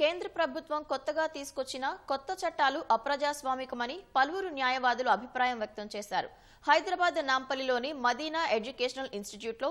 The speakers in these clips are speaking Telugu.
కేంద్ర ప్రభుత్వం కొత్తగా తీసుకొచ్చిన కొత్త చట్టాలు అప్రజాస్వామికమని పలువురు న్యాయవాదులు అభిప్రాయం వ్యక్తం చేశారు. హైదరాబాద్ నాంపల్లిలోని మదీనా ఎడ్యుకేషనల్ ఇన్స్టిట్యూట్లో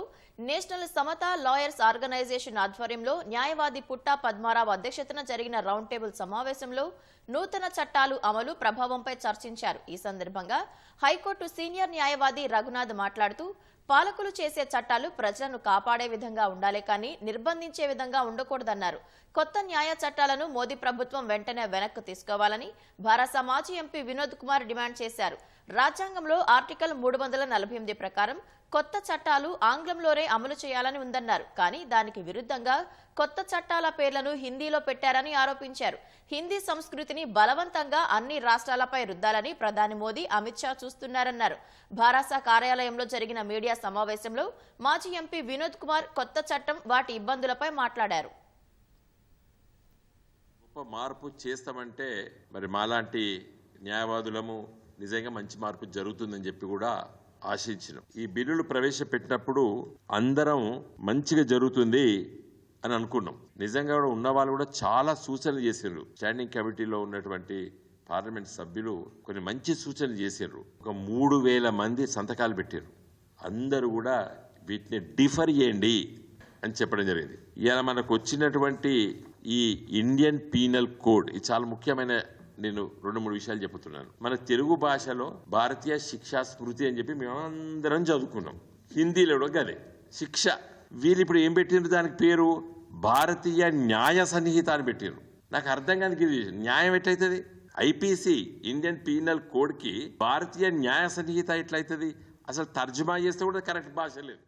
నేషనల్ సమతా లాయర్స్ ఆర్గనైజేషన్ ఆధ్వర్యంలో న్యాయవాది పుట్టా పద్మారావు అధ్యక్షతన జరిగిన రౌండ్ టేబుల్ సమావేశంలో నూతన చట్టాలు అమలు ప్రభావంపై చర్చించారు. ఈ సందర్భంగా హైకోర్టు సీనియర్ న్యాయవాది రఘునాథ్ మాట్లాడుతూ పాలకులు చేసే చట్టాలు ప్రజలను కాపాడే విధంగా ఉండాలి కానీ నిర్బంధించే విధంగా ఉండకూడదన్నారు. కొత్త న్యాయ చట్టాలను మోదీ ప్రభుత్వం వెంటనే వెనక్కు తీసుకోవాలని భారత మాజీ ఎంపీ వినోద్ కుమార్ డిమాండ్ చేశారు. రాజ్యాంగంలో ఆర్టికల్ మూడు వందల నలభై ఎనిమిది ప్రకారం కొత్త చట్టాలు ఆంగ్లంలోనే అమలు చేయాలని ఉందన్నారు. కానీ దానికి విరుద్ధంగా కొత్త చట్టాల పేర్లను హిందీలో పెట్టారని ఆరోపించారు. హిందీ సంస్కృతిని బలవంతంగా అన్ని రాష్ట్రాలపై రుద్దాలని ప్రధాని మోదీ అమిత్ షా చూస్తున్నారన్నారు. భారాస కార్యాలయంలో జరిగిన మీడియా సమావేశంలో మాజీ ఎంపీ వినోద్ కుమార్ కొత్త చట్టం వాటి ఇబ్బందులపై మాట్లాడారు. మార్పు చేస్తామంటే మరి మాలాంటి న్యాయవాదులము నిజంగా మంచి మార్పు జరుగుతుందని చెప్పి కూడా ఆశించినాం. ఈ బిల్లులు ప్రవేశపెట్టినప్పుడు అందరం మంచిగా జరుగుతుంది అని అనుకున్నాం. నిజంగా కూడా ఉన్న వాళ్ళు కూడా చాలా సూచనలు చేసిండ్రు. స్టాండింగ్ కమిటీలో ఉన్నటువంటి పార్లమెంట్ సభ్యులు కొన్ని మంచి సూచనలు చేసిండ్రు. ఒక మూడు వేల మంది సంతకాలు పెట్టారు అందరూ కూడా వీటిని డిఫర్ చేయండి అని చెప్పడం జరిగింది. ఇలా మనకు వచ్చినటువంటి ఈ ఇండియన్ పీనల్ కోడ్ ఇది చాలా ముఖ్యమైన నేను రెండు మూడు విషయాలు చెబుతున్నాను మన తెలుగు భాషలో భారతీయ శిక్షా స్మృతి అని చెప్పి మేమందరం చదువుకున్నాం. హిందీలో కూడా గదే. శిక్ష. వీళ్ళు ఇప్పుడు ఏం పెట్టిండ్రు దానికి పేరు? భారతీయ న్యాయ సన్నిహిత అని పెట్టిండ్రు. నాకు అర్థం కాదు ఇది న్యాయం ఎట్లయితుంది? ఐపీసీ ఇండియన్ పీనల్ కోడ్కి భారతీయ న్యాయ సన్నిహిత ఎట్లయితుంది? అసలు తర్జుమా చేస్తే కూడా కరెక్ట్ భాష లేదు.